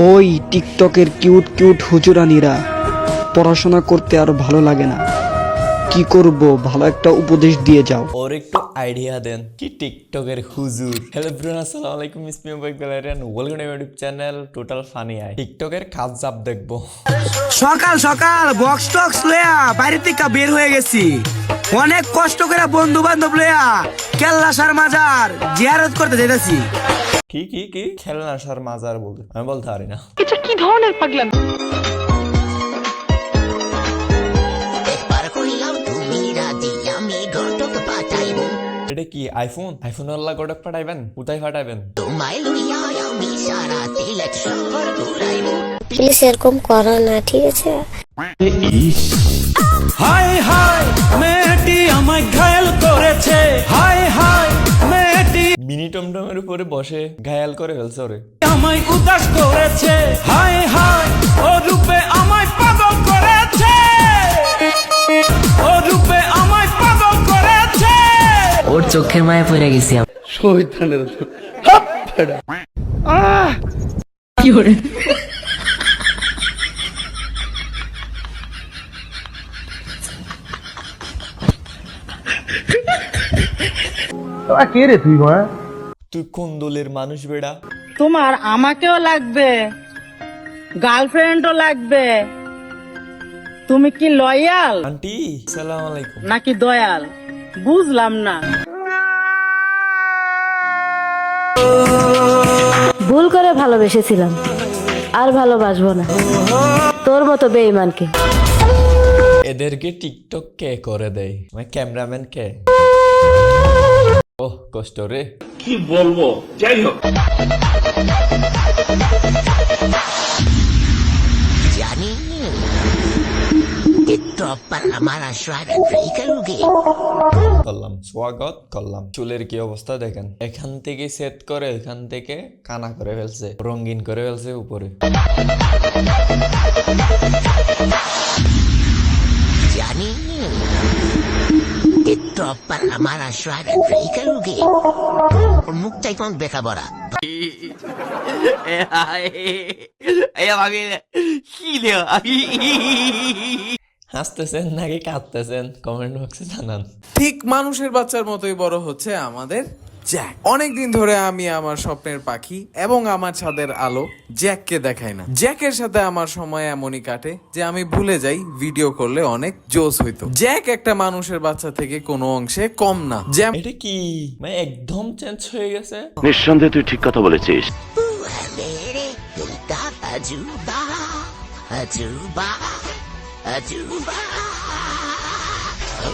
ওই টিকটকের cute cute হুজুরানিরা। পড়াশোনা করতে আর ভালো লাগে না। কি করব ভালো একটা উপদেশ দিয়ে যাও। ওর একটু আইডিয়া দেন কি টিকটকের হুজুর? হ্যালো ব্রুন আসসালামু আলাইকুম ইসমি বাইক বেলারিয়ান welcome to YouTube channel total funny I টিকটকের কাজ জাপ দেখব। সকাল সকাল বক্স টক্স লয়া বাইরে থেকে বের হয়ে গেছি। অনেক কষ্ট করে বন্ধু বান্ধব লয়া কেল্লা সার মাজার জিয়ারত করতে যেতেছি কি কি কি? খেলনা সার মাজার বলতে আমি বলতে পারি না। রাজি আমি ঘটক পাঠাইব। এটা কি আইফোন আইফোন আল্লাহ কোথায় সিলেট শহর ঘুরাইব। প্লিজ এরকম করো না ঠিক আছে? হাই হাই মেয়েটি আমায় টমটমের উপরে বসে ঘায়াল করে ফেলছে ওরে। আমায় উদাস করেছে হাই হাই ও রূপে আমায় পাগল করেছে। ও রূপে আমায় পাগল করেছে। ওর চোখের মায়ে পড়ে গেছি আমি। তুই কোন দলের মানুষ বেড়া? তোমার আমাকেও লাগবে গার্লফ্রেন্ডও লাগবে। তুমি কি লয়াল? আন্টি সালাম আলাইকুম। নাকি দয়াল? বুঝলাম না। ভুল করে ভালোবেসেছিলাম আর ভালোবাসবো না। তোর মতো বেঈমানকে। এদেরকে টিকটক কে করে দেয়? ক্যামেরাম্যান কে? ওহ কষ্ট রে। কি বলব? যাই হোক। জানি। করলাম স্বাগত করলাম। চুলের কি অবস্থা দেখেন? এখান থেকে সেট করে এখান থেকে কানা করে ফেলছে রঙিন করে ফেলছে উপরে। para amar a Shriver Hikarugi. ওর মুখটাই কোন বেখা বড়া। হাসতেছেন নাকি কাঁদতেছেন? কমেন্ট বক্সে জানান। ঠিক মানুষের বাচ্চার মতোই বড় হচ্ছে আমাদের জ্যাক অনেকদিন ধরে আমি আমার স্বপ্নের পাখি এবং আমার ছাদের আলো জ্যাককে দেখাই না। জ্যাকের সাথে আমার সময় এমনই কাটে যে আমি ভুলে যাই ভিডিও করলে অনেক জোস হইতো। জ্যাক একটা মানুষের বাচ্চা থেকে কোনো অংশে কম না। এটা কি? মানে একদম চেঞ্জ হয়ে গেছে? নিঃসন্দেহে তুই ঠিক কথা বলেছিস।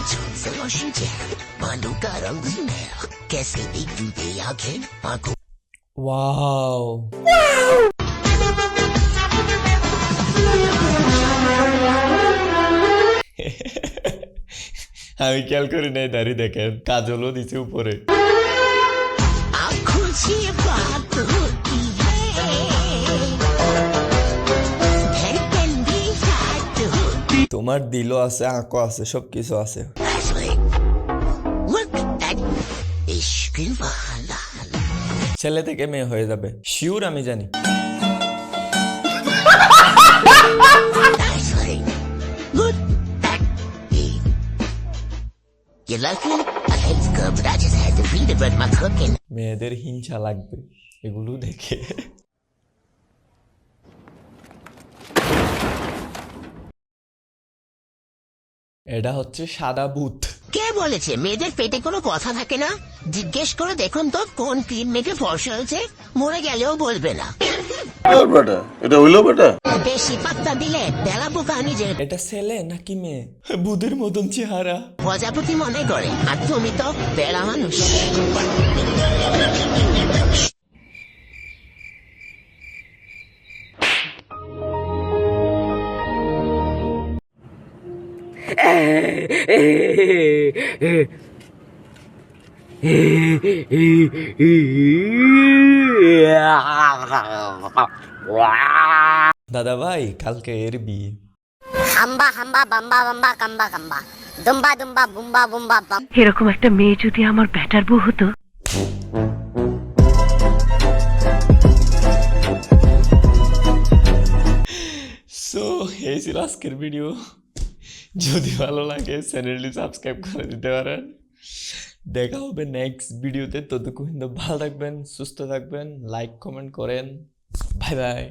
存在世界，满头盖上的美，该谁的主别要看，把狗。Wow. Wow. আমি খেয়াল করি নাই দাঁড়িয়ে দেখেন কাজলও দিছে উপরে তোমার দিলও আছে আঁকো আছে সব কিছু আছে ছেলে থেকে মেয়ে হয়ে যাবে। শিউর আমি জানি। মেয়েদের হিংসা লাগবে এগুলো দেখে। এটা হচ্ছে সাদা ভূত। কে বলেছে? মেয়েদের পেটে কোনো কথা থাকে না? জিজ্ঞেস করে দেখুন তো কোন ক্রিম মেখে ফর্সা হয়েছে? মরে গেলেও বলবে না। এটা হইল বেটা? বেশি পাত্তা দিলে বেলা পোকা নিজে এটা ছেলে নাকি মেয়ে? বুধের মতন চেহারা। প্রজাপতি মনে করে আর তুমি তো বেড়া মানুষ। দাদা ভাই কালকে এর বিয়ে হাম্বা হাম্বা বাম্বা বাম্বা কাম্বা কাম্বা দুম্বা দুম্বা বুম্বা বুম্বা বাম এরকম একটা মেয়ে যদি আমার ব্যাটার বউ হতো এই ছিল আজকের ভিডিও যদি ভালো লাগে, চ্যানেলটি সাবস্ক্রাইব করে দিতে পারেন। দেখা হবে নেক্সট ভিডিওতে ততক্ষণ ভালো থাকবেন, সুস্থ থাকবেন লাইক কমেন্ট করেন। Bye bye